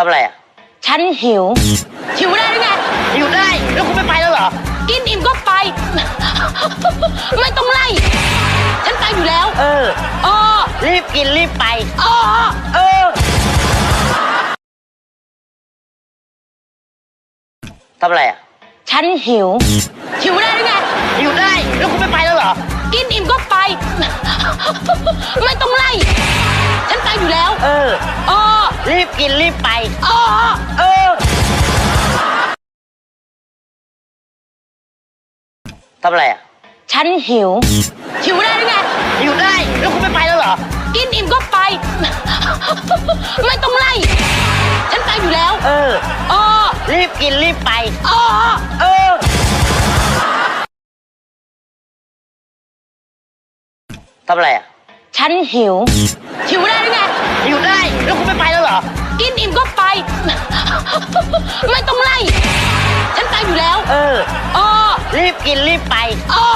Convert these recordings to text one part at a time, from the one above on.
ทำอะไรอะ ฉันหิว หิวได้หรือไง อยู่ได้ แล้วคุณไม่ไปแล้วเหรอ กินอิ่มก็ไป ไม่ต้องไล่ ฉันไปอยู่แล้วเออ อ๋อรีบกินรีบไป อ๋อเออทำอะไรอะ ฉันหิว หิวได้หรือไง อยู่ได้ แล้วคุณไม่ไปแล้วเหรอ กินอิ่มก็ไป ไม่ต้องไล่ ฉันไปอยู่แล้วเอออ๋อ รีบกินรีบไปอ๋อเออทำอะไรอะ ฉันหิว หิวได้หรือไง อยู่ได้ แล้วคุณไม่ไปแล้วเหรอ กินอิ่มก็ไป ไม่ต้องไล่ ฉันไปอยู่แล้วเออ อ๋อรีบกินรีบไปอ๋อเออ ทำอะไรอะ ฉันหิว หิวได้หรื อไงอยู่ได้ แล้วคุณไม่ไปแล้วเหรอ กินอิ่มก็ไป ไม่ต้องไล่ ฉันไปอยู่แล้ว เออ อ๋อ รีบกินรีบไป อ๋อ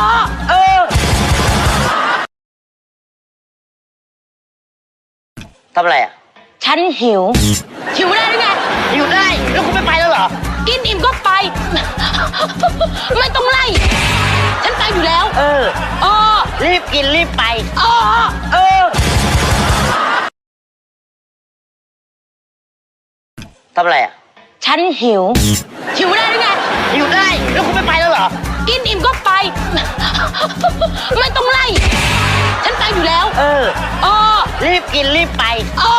เออ ทำอะไรอะ ฉันหิว หิวได้หรือไง อยู่ได้ แล้วคุณไม่ไปแล้วเหรอ กินอิ่มก็ไป ไม่ต้องไล่ ฉันไปอยู่แล้ว เออ อ๋อ รีบกินรีบไป อ๋อ เออ ทำอะไรอะ ฉันหิว หิวได้หรือไง อยู่ได้ แล้วคุณไม่ไปแล้วเหรอ กินอิ่มก็ไป ไม่ต้องไล่ ฉันไปอยู่แล้วเอออ๋อรีบกินรีบไปอ๋อ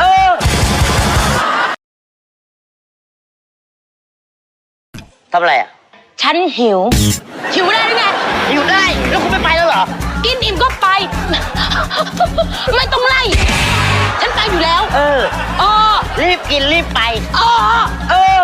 เออทำอะไรอะ ฉันหิว หิวได้หรือไง อยู่ได้ แล้วคุณไม่ไปแล้วเหรอ กินอิ่มก็ไป รีบกินรีบไปอ๋อเออ